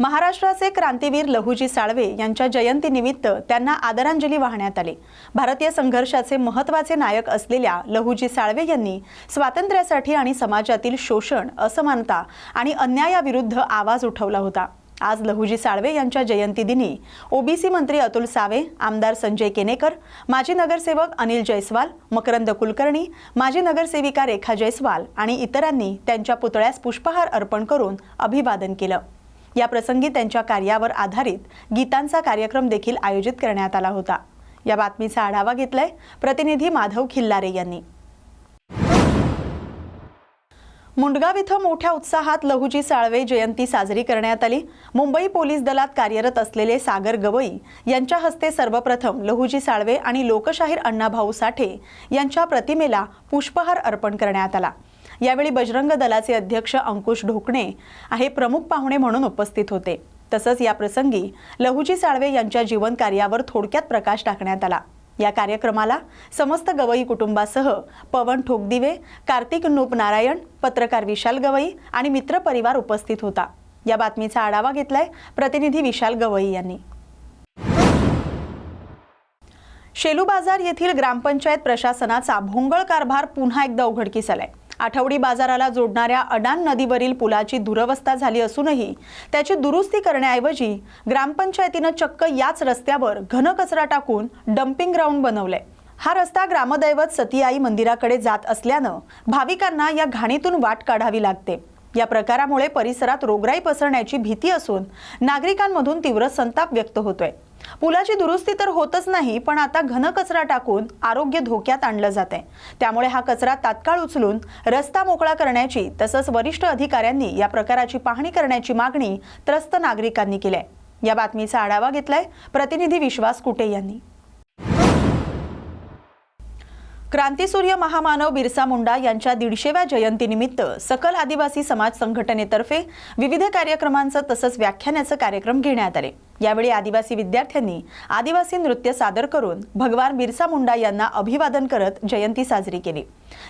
महाराष्ट्राचे क्रांतीवीर लहुजी साळवे यांच्या जयंतीनिमित्त त्यांना आदरांजली वाहण्यात आली. भारतीय संघर्षाचे महत्त्वाचे नायक असलेल्या लहुजी साळवे यांनी स्वातंत्र्यासाठी आणि समाजातील शोषण असमानता आणि अन्यायाविरुद्ध आवाज उठवला होता. आज लहुजी साळवे यांच्या जयंतीदिनी ओबीसी मंत्री अतुल सावे आमदार संजय केनेकर माजी नगरसेवक अनिल जयस्वाल मकरंद कुलकर्णी माजी नगरसेविका रेखा जयस्वाल आणि इतरांनी त्यांच्या पुतळ्यास पुष्पहार अर्पण करून अभिवादन केलं. या प्रसंगी त्यांच्या कार्यावर आधारित गीतांचा कार्यक्रम देखील आयोजित करण्यात आला होता. या बातमीचा आढावा घेतलाय प्रतिनिधी माधव खिल्लारे यांनी. मुंडगाव इथं मोठ्या उत्साहात लहुजी साळवे जयंती साजरी करण्यात आली. मुंबई पोलीस दलात कार्यरत असलेले सागर गवई यांच्या हस्ते सर्वप्रथम लहुजी साळवे आणि लोकशाहीर अण्णाभाऊ साठे यांच्या प्रतिमेला पुष्पहार अर्पण करण्यात आला. यावेळी बजरंग दलाचे अध्यक्ष अंकुश ढोकणे हे प्रमुख पाहुणे म्हणून उपस्थित होते. तसंच या प्रसंगी लहुजी साळवे यांच्या जीवन कार्यावर थोडक्यात प्रकाश टाकण्यात आला. या कार्यक्रमाला समस्त गवई कुटुंबासह पवन ठोकदिवे कार्तिक नूप नारायण पत्रकार विशाल गवई आणि मित्र परिवार उपस्थित होता. या बातमीचा आढावा घेतलाय प्रतिनिधी विशाल गवई यांनी. शेलू बाजार येथील ग्रामपंचायत प्रशासनाचा भोंगळ कारभार पुन्हा एकदा उघडकीस आलाय. आठवडी बाजाराला जोडणाऱ्या अडान नदीवरील पुलाची दुरवस्था झाली असूनही त्याची दुरुस्ती करण्याऐवजी ग्रामपंचायतीनं चक्क याच रस्त्यावर घनकचरा टाकून डम्पिंग ग्राउंड बनवलंय. हा रस्ता ग्रामदैवत सतीआई मंदिराकडे जात असल्यानं भाविकांना या घाणीतून वाट काढावी लागते. या प्रकारामुळे परिसरात रोगराई पसरण्याची भीती असून नागरिकांमधून तीव्र संताप व्यक्त होतोय. पुलाची दुरुस्ती तर होतच नाही पण आता घनकचरा टाकून आरोग्य धोक्यात आणलं जात आहे त्यामुळे हा कचरा तात्काळ उचलून रस्ता मोकळा करण्याची तसंच वरिष्ठ अधिकाऱ्यांनी या प्रकाराची पाहणी करण्याची मागणी त्रस्त नागरिकांनी केली आहे. या बातमीचा आढावा घेतलाय प्रतिनिधी विश्वास कुटे यांनी. क्रांतीसूर्य महामानव बिरसा मुंडा यांच्या दीडशेव्या जयंतीनिमित्त सकल आदिवासी समाज संघटनेतर्फे विविध कार्यक्रमांचं तसंच व्याख्यानाचं कार्यक्रम घेण्यात आले. यावेळी आदिवासी विद्यार्थ्यांनी आदिवासी नृत्य सादर करून भगवान बिरसा मुंडा यांना अभिवादन करत जयंती साजरी केली.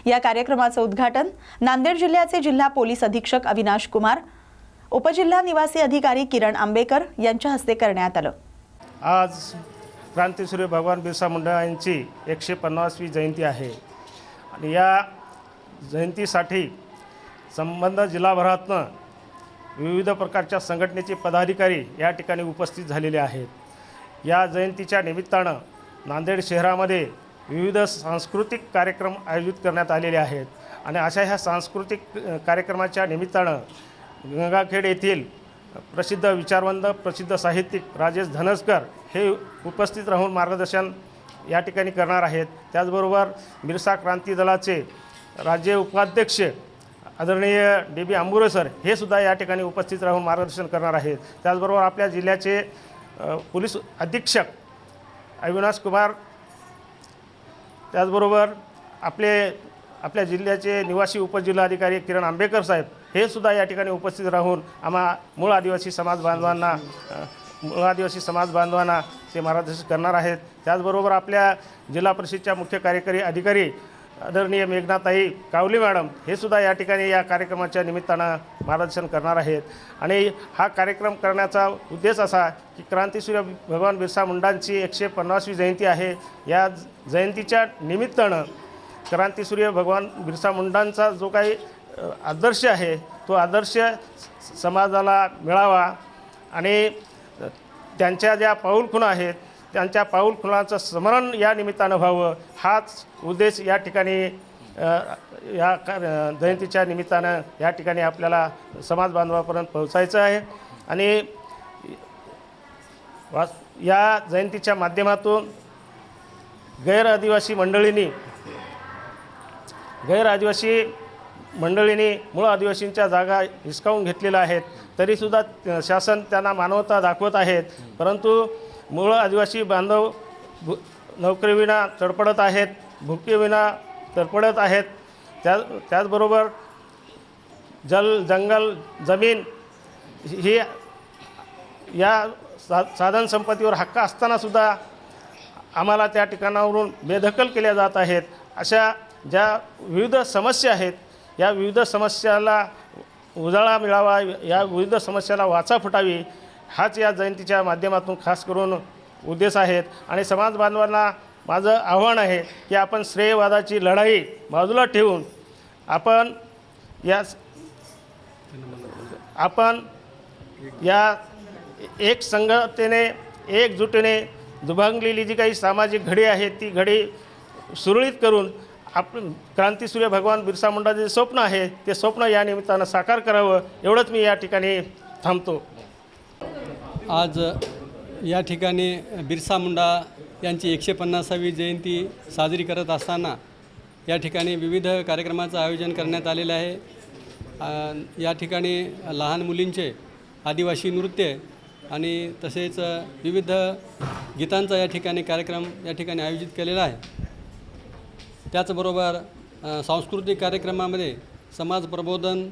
या कार्यक्रमाचं उद्घाटन नांदेड जिल्ह्याचे जिल्हा पोलीस अधीक्षक अविनाश कुमार उपजिल्हा निवासी अधिकारी किरण आंबेकर यांच्या हस्ते करण्यात आलं. आज क्रांतीसूर्य भगवान बिरसा मुंडा यांची एकशे पन्नासवी जयंती आहे. आणि या जयंतीसाठी संबंध जिल्हाभरातनं विविध प्रकारच्या संघटनेचे पदाधिकारी या ठिकाणी उपस्थित झालेले आहेत. या जयंतीच्या निमित्तानं नांदेड शहरामध्ये विविध सांस्कृतिक कार्यक्रम आयोजित करण्यात आलेले आहेत आणि अशा ह्या सांस्कृतिक कार्यक्रमाच्या निमित्तानं गंगाखेड येथील प्रसिद्ध विचारवंत प्रसिद्ध साहित्यिक राजेश धनसकर हे उपस्थित राहून मार्गदर्शन या ठिकाणी करणार आहेत. त्याचबरोबर मिरसा क्रांती दलाचे राज्य उपाध्यक्ष आदरणीय डी बी आंबुरे सर हे सुद्धा या ठिकाणी उपस्थित राहून मार्गदर्शन करणार आहेत. त्याचबरोबर आपल्या जिल्ह्याचे पोलीस अधीक्षक अविनाश कुमार त्याचबरोबर आपले आपल्या जिल्ह्याचे निवासी उपजिल्हाधिकारी किरण आंबेकर साहेब हे सुद्धा या ठिकाणी उपस्थित राहून आम्हा मूळ आदिवासी समाज बांधवांना मूळ आदिवासी समाज बांधवांना ते मार्गदर्शन करणार आहेत. त्याचबरोबर आपल्या जिल्हा परिषदच्या मुख्य कार्यकारी अधिकारी आदरणीय मेघनाथाई कावली मॅडम हे सुद्धा या ठिकाणी या कार्यक्रमाच्या निमित्तानं मार्गदर्शन करणार आहेत. आणि हा कार्यक्रम करण्याचा उद्देश असा की क्रांतीसूर्य भगवान बिरसा मुंडांची एकशे पन्नासवी जयंती आहे. या जयंतीच्या निमित्तानं क्रांतीसूर्य भगवान बिरसा मुंडांचा जो काही आदर्श आहे तो आदर्श समाजाला मिळावा आणि त्यांच्या ज्या पाऊलखुणा आहेत त्यांच्या पाऊलखुणाचं स्मरण या निमित्तानं व्हावं. हाच उद्देश या ठिकाणी या का- जयंतीच्या निमित्तानं या ठिकाणी आपल्याला समाज बांधवापर्यंत पोहोचायचं आहे. आणि वास या जयंतीच्या माध्यमातून गैर आदिवासी मंडळींनी गैर आदिवासी मंडळींनी मूळ आदिवासींच्या जागा हिसकावून घेतलेल्या आहेत. तरीसुद्धा शासन त्यांना मानवता दाखवत आहेत. परंतु मूळ आदिवासी बांधव भू नोकरीविना तडपडत आहेत भुकेविना तडपडत आहेत. त्या त्याचबरोबर जल जंगल जमीन ही या सा साधन संपत्तीवर हक्क असतानासुद्धा आम्हाला त्या ठिकाणावरून बेदखल केल्या जात आहेत. अशा ज्या विविध समस्या आहेत या विविध समस्याला उजाळा मिळावा या विविध समस्याला वाचा फुटावी हाच या जयंतीच्या माध्यमातून खास करून उद्देश आहेत. आणि समाज बांधवांना माझं आव्हान आहे की आपण श्रेयवादाची लढाई बाजूला ठेवून आपण या आपण या एक संगतेने एकजुटीने दुभांगलेली जी काही सामाजिक घडी आहे ती घडी सुरळीत करून आप क्रांतीसूर्य भगवान बिरसा मुंडाचे जे स्वप्न आहे ते स्वप्न या निमित्तानं साकार करावं एवढंच मी या ठिकाणी थांबतो. आज या ठिकाणी बिरसा मुंडा यांची एकशे पन्नासावी जयंती साजरी करत असताना या ठिकाणी विविध कार्यक्रमाचं आयोजन करण्यात आलेलं आहे. या ठिकाणी लहान मुलींचे आदिवासी नृत्य आणि तसेच विविध गीतांचा या ठिकाणी कार्यक्रम या ठिकाणी आयोजित केलेला आहे. त्याचबरोबर सांस्कृतिक कार्यक्रमामध्ये समाज प्रबोधन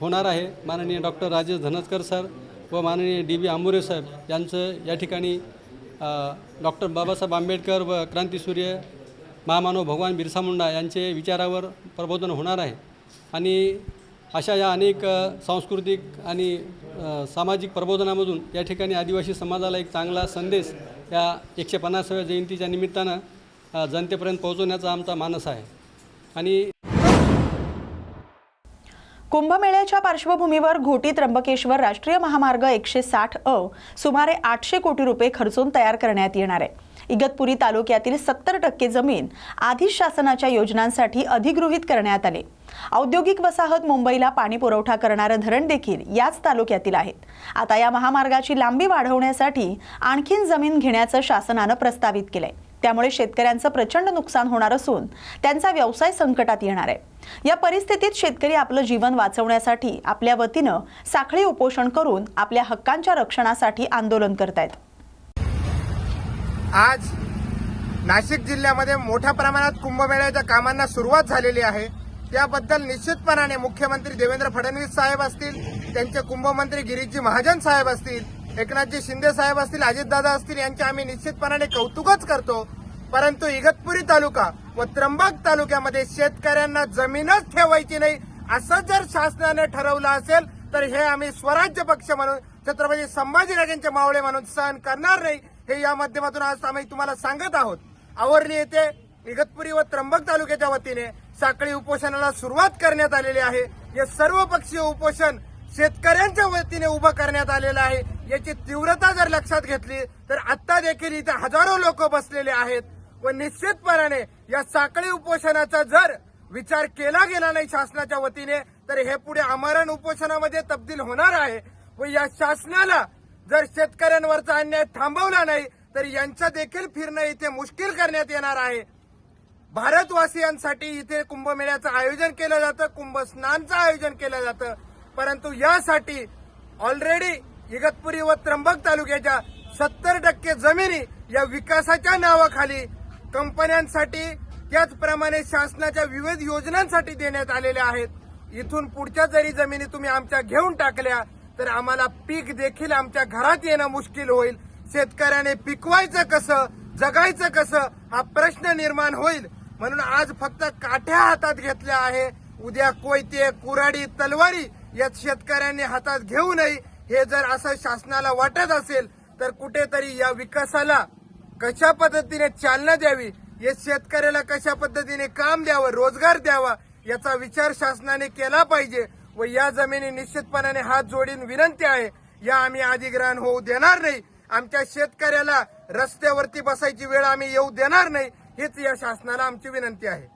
होणार आहे. माननीय डॉक्टर राजेश धनसकर सर व माननीय डी बी आंबुरे साहेब यांचं या ठिकाणी डॉक्टर बाबासाहेब आंबेडकर व क्रांतीसूर्य महामानव भगवान बिरसा मुंडा यांचे विचारावर प्रबोधन होणार आहे. आणि अशा या अनेक सांस्कृतिक आणि सामाजिक प्रबोधनामधून या ठिकाणी आदिवासी समाजाला एक चांगला संदेश या एकशे पन्नासाव्या जयंतीच्या निमित्तानं जनतेपर्यंत पोहोचवण्याचा आमचा मानस आहे. आणि कुंभमेळ्याच्या पार्श्वभूमीवर घोटी त्र्यंबकेश्वर राष्ट्रीय महामार्ग एकशे साठ अ सुमारे आठशे कोटी रुपये खर्चून तयार करण्यात येणार आहे. इगतपुरी तालुक्यातील सत्तर टक्के जमीन आधीच शासनाच्या योजनांसाठी अधिगृहित करण्यात आले. औद्योगिक वसाहत मुंबईला पाणी पुरवठा करणारं धरण देखील याच तालुक्यातील आहेत. आता या महामार्गाची लांबी वाढवण्यासाठी आणखीन जमीन घेण्याचं शासनानं प्रस्तावित केलंय. त्यामुळे शेतकऱ्यांचं प्रचंड नुकसान होणार असून त्यांचा व्यवसाय संकटात येणार आहे. या परिस्थितीत शेतकरी आपलं जीवन वाचवण्यासाठी आपल्या वतीनं साखळी उपोषण करून आपल्या हक्कांच्या रक्षणासाठी आंदोलन करतायत. आज नाशिक जिल्ह्यामध्ये मोठ्या प्रमाणात कुंभमेळ्याच्या कामांना सुरुवात झालेली आहे. त्याबद्दल निश्चितपणाने मुख्यमंत्री देवेंद्र फडणवीस साहेब असतील त्यांचे कुंभमंत्री गिरीशजी महाजन साहेब असतील एकनाथजी शिंदे साहेब असतील अजितदादा असतील यांचे आम्ही निश्चितपणाने कौतुकच करतो. परंतु इगतपुरी तालुका व त्र्यंबक तालुक्यामध्ये शेतकऱ्यांना जमीनच ठेवायची नाही असं जर शासनाने ठरवलं असेल तर हे आम्ही स्वराज्य पक्ष म्हणून छत्रपती संभाजीनगरचे मावळे म्हणून सहन करणार नाही. हे या माध्यमातून आज आम्ही तुम्हाला सांगत आहोत. आवरली येथे इगतपुरी व त्र्यंबक तालुक्याच्या वतीने साखळी उपोषणाला सुरुवात करण्यात आलेली आहे. हे सर्व पक्षीय उपोषण शेतकऱ्यांच्या वतीने उभं करण्यात आलेलं आहे. याची तीव्रता जर लक्षात घेतली तर आता देखील इथे हजारो लोक बसलेले आहेत. व निश्चितपणाने या साखळी उपोषणाचा जर विचार केला गेला नाही शासनाच्या वतीने तर हे पुढे आमरण उपोषणामध्ये तब्दील होणार आहे. व या शासनाला जर शेतकऱ्यांवरचा अन्याय थांबवला नाही तर यांचं देखील फिरणं इथे मुश्किल करण्यात येणार आहे. भारतवासियांसाठी इथे कुंभमेळ्याचं आयोजन केलं जातं कुंभ स्नानचं आयोजन केलं जातं. परंतु यासाठी ऑलरेडी इगतपुरी व त्र्यंबक तालुक्याच्या सत्तर टक्के जमिनी या विकासाच्या नावाखाली कंपन्यांसाठी त्याचप्रमाणे शासनाच्या विविध योजनांसाठी देण्यात आलेल्या आहेत. इथून पुढच्या जरी जमिनी तुम्ही आमच्या घेऊन टाकल्या तर आम्हाला पीक देखील आमच्या घरात येणं मुश्किल होईल. शेतकऱ्याने पिकवायचं कसं जगायचं कसं हा प्रश्न निर्माण होईल. म्हणून आज फक्त काठ्या हातात घेतल्या आहे. उद्या कोयते कुराडी तलवारी या शेतकऱ्यांनी हातात घेऊ नये. हे जर असं शासनाला वाटत असेल तर कुठेतरी या विकासाला कशा पद्धतीने चालना द्यावी या शेतकऱ्याला कशा पद्धतीने काम द्यावं रोजगार द्यावा याचा विचार शासनाने केला पाहिजे व या जमिनी निश्चितपणाने हात जोडीन विनंती आहे. या आम्ही अधिग्रहण होऊ देणार नाही. आमच्या शेतकऱ्याला रस्त्यावरती बसायची वेळ आम्ही येऊ देणार नाही. हीच या शासनाला आमची विनंती आहे.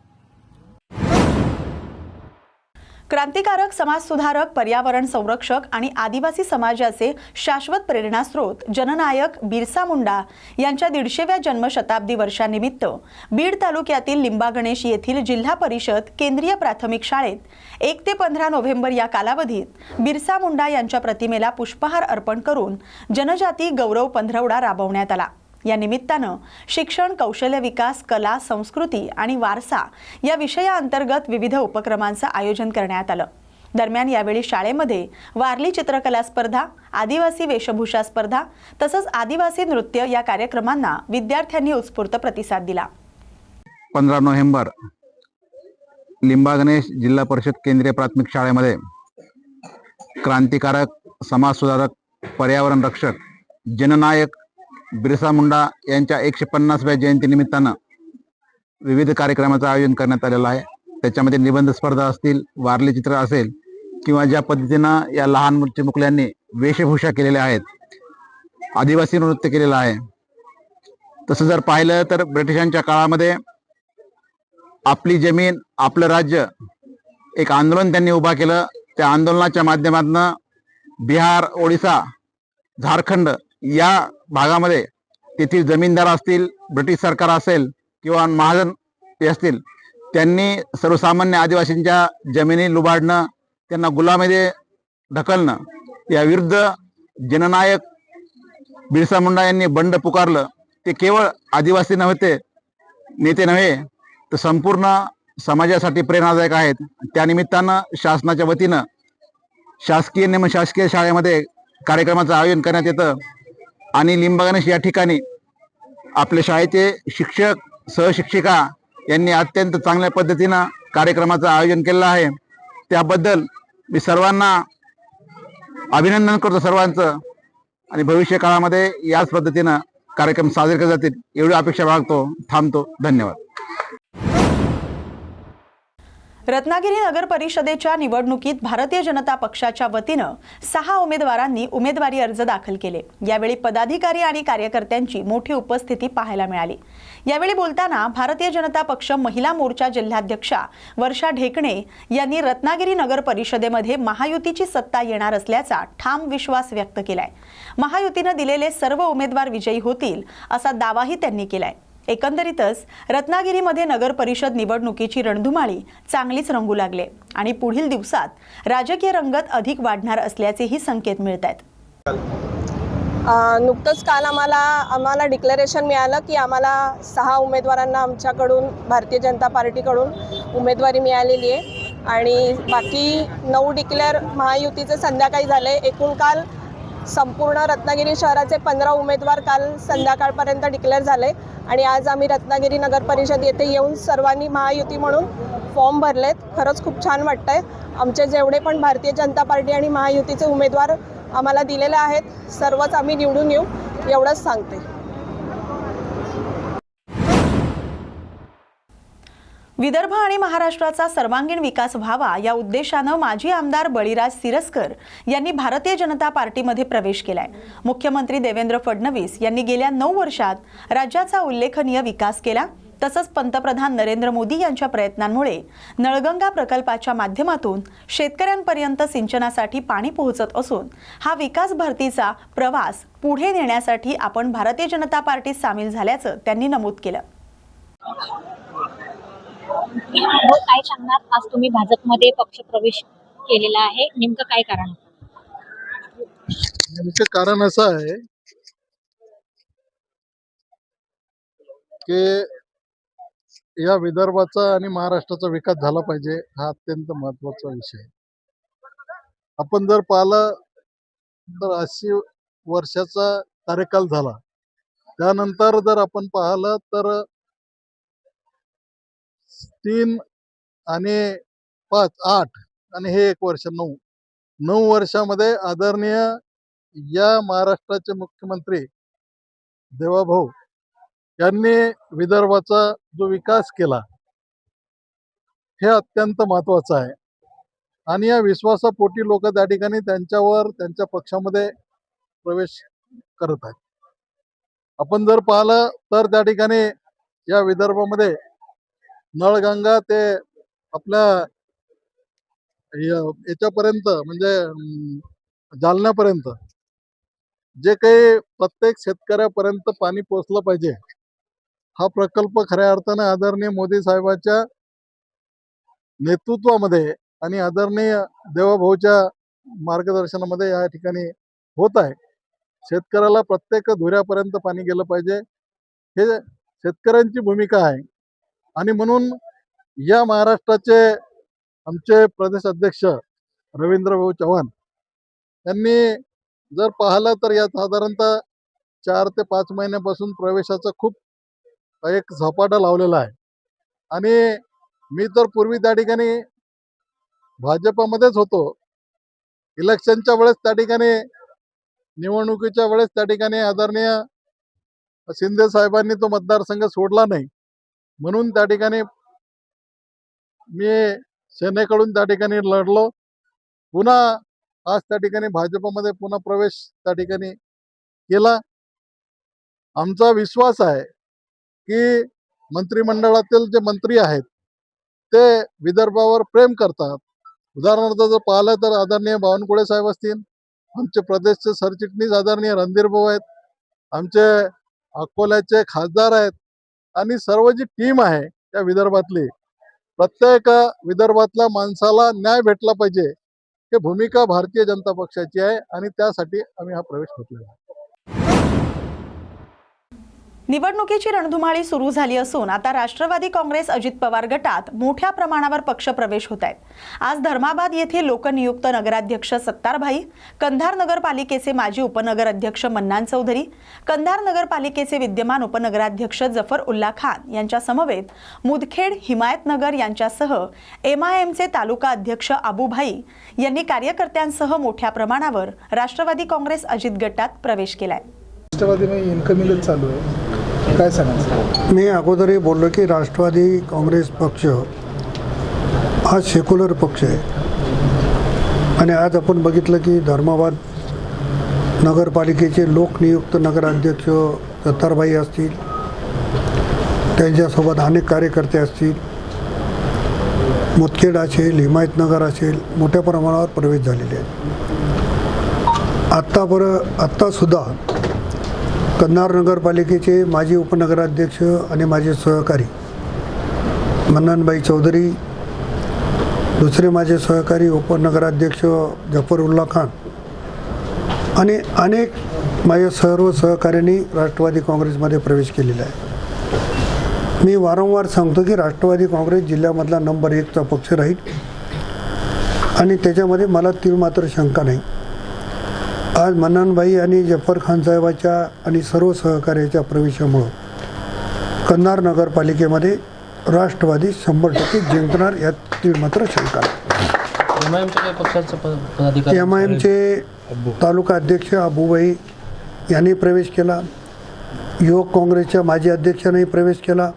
क्रांतिकारक समाजसुधारक पर्यावरण संरक्षक आणि आदिवासी समाजाचे शाश्वत प्रेरणास्रोत जननायक बिरसा मुंडा यांच्या दीडशेव्या जन्मशताब्दी वर्षानिमित्त बीड तालुक्यातील लिंबागणेश येथील जिल्हा परिषद केंद्रीय प्राथमिक शाळेत एक ते पंधरा नोव्हेंबर या कालावधीत बिरसा मुंडा यांच्या प्रतिमेला पुष्पहार अर्पण करून जनजाती गौरव पंधरवडा राबवण्यात आला. या निमित्तानं शिक्षण कौशल्य विकास कला संस्कृती आणि वारसा या विषयाअंतर्गत विविध उपक्रमांचं आयोजन करण्यात आलं. दरम्यान यावेळी शाळेमध्ये वारली चित्रकला स्पर्धा आदिवासी वेशभूषा स्पर्धा तसंच आदिवासी नृत्य या कार्यक्रमांना विद्यार्थ्यांनी उत्स्फूर्त प्रतिसाद दिला. पंधरा नोव्हेंबर लिंबा गणेश जिल्हा परिषद केंद्रीय प्राथमिक शाळेमध्ये क्रांतिकारक समाजसुधारक पर्यावरण रक्षक जननायक बिरसा मुंडा यांच्या एकशे पन्नासव्या जयंतीनिमित्तानं विविध कार्यक्रमाचं आयोजन करण्यात आलेलं आहे. त्याच्यामध्ये निबंध स्पर्धा असतील वारली चित्र असेल किंवा ज्या पद्धतीनं या लहान चिमुकल्यांनी वेशभूषा केलेल्या आहेत आदिवासी नृत्य केलेलं आहे. तसं जर पाहिलं तर ब्रिटिशांच्या काळामध्ये आपली जमीन आपलं राज्य एक आंदोलन त्यांनी उभा केलं. त्या आंदोलनाच्या माध्यमातून बिहार ओडिसा झारखंड या भागामध्ये तेथील जमीनदार असतील ब्रिटिश सरकार असेल किंवा महाजन ते असतील त्यांनी सर्वसामान्य आदिवासींच्या जमिनी लुबाडणं त्यांना गुलामध्ये ढकलणं या विरुद्ध जननायक बिरसा मुंडा यांनी बंड पुकारलं. ते केवळ आदिवासी नव्हते नेते नव्हे तर संपूर्ण समाजासाठी प्रेरणादायक आहेत. त्यानिमित्तानं शासनाच्या वतीनं शासकीय निमशासकीय शाळेमध्ये कार्यक्रमाचं आयोजन करण्यात येतं. आणि लिंबगणेश या ठिकाणी आपल्या शाळेचे शिक्षक सहशिक्षिका यांनी अत्यंत चांगल्या पद्धतीनं कार्यक्रमाचं आयोजन केलेलं आहे. त्याबद्दल मी सर्वांना अभिनंदन करतो सर्वांचं. आणि भविष्य काळामध्ये याच पद्धतीनं कार्यक्रम साजरे केले जातील एवढी अपेक्षा बाळगतो थांबतो. धन्यवाद. रत्नागिरी नगर परिषदेच्या निवडणुकीत भारतीय जनता पक्षाच्या वतीनं सहा उमेदवारांनी उमेदवारी अर्ज दाखल केले. यावेळी पदाधिकारी आणि कार्यकर्त्यांची मोठी उपस्थिती पाहायला मिळाली. यावेळी बोलताना भारतीय जनता पक्ष महिला मोर्चा जिल्हाध्यक्षा वर्षा ढेकणे यांनी रत्नागिरी नगर परिषदेमध्ये महायुतीची सत्ता येणार असल्याचा ठाम विश्वास व्यक्त केलाय. महायुतीनं दिलेले सर्व उमेदवार विजयी होतील असा दावाही त्यांनी केलाय. एकंदरीतच रत्नागिरीमध्ये नगर परिषद निवडणुकीची रणधुमाळी चांगलीच रंगू लागले आणि पुढील दिवसात राजकीय रंगत अधिक वाढणार असल्याचेही संकेत मिळत आहेत नुकतंच काल आम्हाला आम्हाला डिक्लेरेशन मिळालं की आम्हाला सहा उमेदवारांना आमच्याकडून भारतीय जनता पार्टीकडून उमेदवारी मिळालेली आहे. आणि बाकी नऊ डिक्लेअर महायुतीचे संध्याकाळी झाले. एकूण काल संपूर्ण रत्नागिरी शहराचे पंधरा उमेदवार काल संध्याकाळपर्यंत डिक्लेअर झाले. आणि आज आम्ही रत्नागिरी नगर परिषद येथे येऊन सर्वांनी महायुती म्हणून फॉर्म भरलेत. खरंच खूप छान वाटतंय. आमचे जेवढे पण भारतीय जनता पार्टी आणि महायुतीचे उमेदवार आम्हाला दिलेले आहेत सर्वच आम्ही निवडून येऊ एवढंच सांगते. विदर्भ आणि महाराष्ट्राचा सर्वांगीण विकास व्हावा या उद्देशानं माजी आमदार बळीराज सिरस्कर यांनी भारतीय जनता पार्टीमध्ये प्रवेश केलाय. मुख्यमंत्री देवेंद्र फडणवीस यांनी गेल्या नऊ वर्षात राज्याचा उल्लेखनीय विकास केला तसंच पंतप्रधान नरेंद्र मोदी यांच्या प्रयत्नांमुळे नळगंगा प्रकल्पाच्या माध्यमातून शेतकऱ्यांपर्यंत सिंचनासाठी पाणी पोहोचत असून हा विकास भरतीचा प्रवास पुढे नेण्यासाठी आपण भारतीय जनता पार्टीत सामील झाल्याचं त्यांनी नमूद केलं. काय सांगणार? आज तुम्ही भाजपमध्ये पक्ष प्रवेश केलेला आहे. नेमकं काय कारण नेमकं कारण असं आहे की या विदर्भाचा आणि महाराष्ट्राचा विकास झाला पाहिजे हा अत्यंत महत्त्वाचा विषय आहे. आपण जर पाहिलं तर अस्सी वर्षाचा कार्यकाल झाला. त्यानंतर जर आपण पाहिलं तर तीन आणि पाच आठ आणि हे एक वर्ष नऊ. नऊ वर्षामध्ये आदरणीय या महाराष्ट्राचे मुख्यमंत्री देवाभाऊ यांनी विदर्भाचा जो विकास केला हे अत्यंत महत्वाचं आहे. आणि या विश्वासापोटी लोक त्या ठिकाणी त्यांच्यावर त्यांच्या पक्षामध्ये प्रवेश करत आहेत. आपण जर पाहिलं तर त्या ठिकाणी या विदर्भामध्ये नळगंगा ते आपल्या याच्यापर्यंत म्हणजे जालन्यापर्यंत. जे काही प्रत्येक शेतकऱ्यापर्यंत पाणी पोचलं पाहिजे हा प्रकल्प खऱ्या अर्थानं आदरणीय मोदी साहेबांच्या नेतृत्वामध्ये आणि आदरणीय देवाभाऊच्या मार्गदर्शनामध्ये या ठिकाणी होत आहे. शेतकऱ्याला प्रत्येक धुऱ्यापर्यंत पाणी गेलं पाहिजे. हे शेतकऱ्यांची भूमिका आहे. आणि म्हणून या महाराष्ट्राचे आमचे प्रदेश अध्यक्ष रवींद्र भाऊ चव्हाण यांनी जर पाहिलं तर या साधारणतः चार ते पाच महिन्यापासून प्रवेशाचा खूप एक झपाटा लावलेला आहे. आणि मी तर पूर्वी त्या ठिकाणी भाजपमध्येच होतो. इलेक्शनच्या वेळेस त्या ठिकाणी निवडणुकीच्या वेळेस त्या ठिकाणी आदरणीय शिंदे साहेबांनी तो मतदारसंघ सोडला नाही. म्हणून त्या ठिकाणी मी सेनेकडून त्या ठिकाणी लढलो. पुन्हा आज त्या ठिकाणी भाजपमध्ये पुन्हा प्रवेश त्या ठिकाणी केला. आमचा विश्वास आहे की मंत्रिमंडळातील जे मंत्री आहेत ते विदर्भावर प्रेम करतात. उदाहरणार्थ जर पाहिलं तर आदरणीय बावनकुळे साहेब असतील आमचे प्रदेशचे सरचिटणीस आदरणीय रणधीर भाऊ आहेत आमचे अकोल्याचे खासदार आहेत आणि सर्व जी टीम आहे त्या विदर्भातली प्रत्येक विदर्भातल्या माणसाला न्याय भेटला पाहिजे ही भूमिका भारतीय जनता पक्षाची आहे आणि त्यासाठी आम्ही हा प्रवेश घेतलेला आहे. निवडणुकीची रणधुमाळी सुरू झाली असून आता राष्ट्रवादी काँग्रेस अजित पवार गटात मोठ्या प्रमाणावर पक्षप्रवेश होत आहेत. आज धर्माबाद येथे लोकनियुक्त नगराध्यक्ष सत्तारभाई कंधार नगरपालिकेचे माजी उपनगर अध्यक्ष मन्नान चौधरी कंधार नगरपालिकेचे विद्यमान उपनगराध्यक्ष जफर उल्ला खान यांच्या समवेत मुदखेड हिमायतनगर यांच्यासह एमआयएमचे तालुका अध्यक्ष आबूभाई यांनी कार्यकर्त्यांसह मोठ्या प्रमाणावर राष्ट्रवादी काँग्रेस अजित गटात प्रवेश केलाय. राष्ट्रवादीमध्ये इन्कमिंगच चालू आहे. काय सांगायचं मी अगोदरही बोललो की राष्ट्रवादी काँग्रेस पक्ष हा सेक्युलर पक्ष आहे. आणि आज आपण बघितलं की धर्माबाद नगरपालिकेचे लोकनियुक्त नगराध्यक्ष दत्तारबाई असतील त्यांच्यासोबत अनेक कार्यकर्ते असतील मुतखेड असेल हिमायतनगर असेल मोठ्या प्रमाणावर प्रवेश झालेले आहेत. आत्तापर्यंत आत्तासुद्धा कन्नार नगरपालिकेचे माजी उपनगराध्यक्ष आणि माझे सहकारी मन्ननबाई चौधरी दुसरे माझे सहकारी उपनगराध्यक्ष जफरुल्ला खान आणि अनेक माझ्या सर्व सहकाऱ्यांनी राष्ट्रवादी काँग्रेसमध्ये प्रवेश केलेला आहे. मी वारंवार सांगतो की राष्ट्रवादी काँग्रेस जिल्ह्यामधला नंबर एकचा पक्ष राहील आणि त्याच्यामध्ये मला तीळ मात्र शंका नाही. आज मन्नानबाई आणि जफर खान साहेबाच्या आणि सर्व सहकार्याच्या प्रवेशामुळं कंधार नगरपालिकेमध्ये राष्ट्रवादी शंभर टक्के जिंकणार यात मात्र शंका एम आय एमचे तालुका अध्यक्ष अबूबाई यांनी प्रवेश केला. युवक काँग्रेसच्या माजी अध्यक्षांनी प्रवेश केला.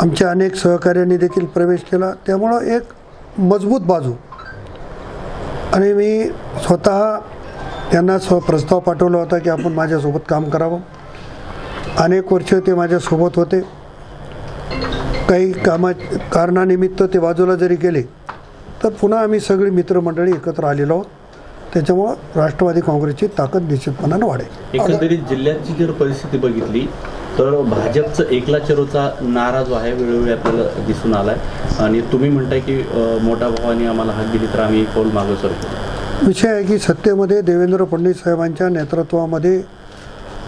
आमच्या अनेक सहकाऱ्यांनी देखील प्रवेश केला. त्यामुळं एक मजबूत बाजू. आणि मी स्वतः त्यांना स्व प्रस्ताव पाठवला होता की आपण माझ्यासोबत काम करावं. अनेक वर्ष ते माझ्यासोबत होते. काही कामा कारणानिमित्त ते बाजूला जरी गेले तर पुन्हा आम्ही सगळी मित्रमंडळी एकत्र आलेलो आहोत. त्याच्यामुळं राष्ट्रवादी काँग्रेसची ताकद निश्चितपणानं वाढेल. एकंदरीत जिल्ह्याची जर परिस्थिती बघितली तर भाजपचं एकला चरोचा नारा जो आहे वेळोवेळी आपल्याला दिसून आलाय. आणि तुम्ही म्हणताय की मोठा मोठ्या भावाने आम्हाला हात दिली तर आम्ही कौल मागं सरकू विषय आहे की सत्तेमध्ये देवेंद्र फडणवीस साहेबांच्या नेतृत्वामध्ये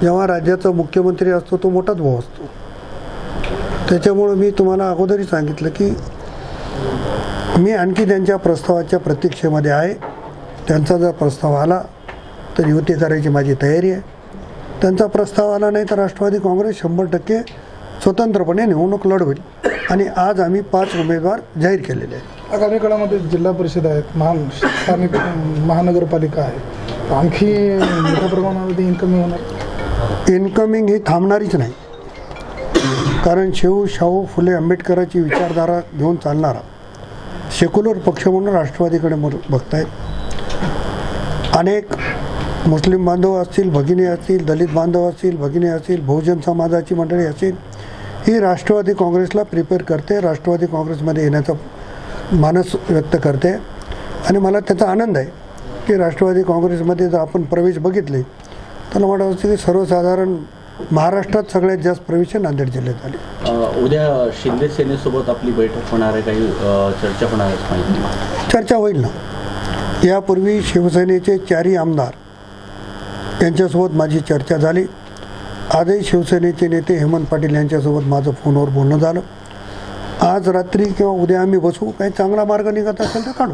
जेव्हा राज्याचा मुख्यमंत्री असतो तो मोठाच भाऊ असतो. त्याच्यामुळं मी तुम्हाला अगोदरही सांगितलं की मी आणखी त्यांच्या प्रस्तावाच्या प्रतीक्षेमध्ये आहे. त्यांचा जर प्रस्ताव आला तर युती करायची माझी तयारी आहे. त्यांचा प्रस्ताव आला नाही तर राष्ट्रवादी काँग्रेस शंभर टक्के स्वतंत्रपणे निवडणूक लढवेल. आणि आज आम्ही पाच उमेदवार जाहीर केलेले आहेत. आगामी काळामध्ये जिल्हा परिषद आहेत महान स्थानिक महानगरपालिका आहे आणखी मोठ्या प्रमाणामध्ये इन्कमिंग होणार? इन्कमिंग ही थांबणारीच नाही. कारण शिव शाहू फुले आंबेडकरांची विचारधारा घेऊन चालणारा सेक्युलर पक्ष म्हणून राष्ट्रवादीकडे मो- बघतायत. अनेक मुस्लिम बांधव असतील भगिनी असतील दलित बांधव असतील भगिनी असतील बहुजन समाजाची मंडळी असतील ही राष्ट्रवादी काँग्रेसला प्रिपेअर करते. राष्ट्रवादी काँग्रेसमध्ये येण्याचा मानस व्यक्त करते. आणि मला त्याचा आनंद आहे की राष्ट्रवादी काँग्रेसमध्ये जर आपण प्रवेश बघितले तर मला वाटतं की सर्वसाधारण महाराष्ट्रात सगळ्यात जास्त प्रवेश नांदेड जिल्ह्यात अ, उद्या शिंदे सेनेसोबत आपली बैठक होणार आहे काही चर्चा होणार आहे चर्चा होईल ना. यापूर्वी शिवसेनेचे चारही आमदार यांच्यासोबत माझी चर्चा झाली. आजही शिवसेनेचे नेते हेमंत पाटील यांच्यासोबत माझं फोनवर बोलणं झालं. आज रात्री किंवा उद्या आम्ही बसू काही चांगला मार्ग निघत असेल तर काढू.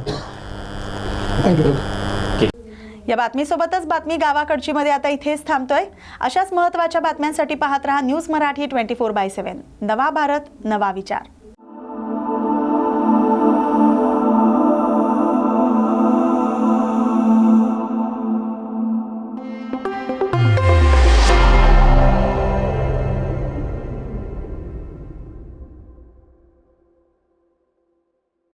या बातमीसोबतच बातमी गावाकडची मध्ये आता इथेच थांबतोय. अशाच महत्त्वाच्या बातम्यांसाठी पाहत रहा news Marathi twenty four by seven. नवा भारत नवा विचार.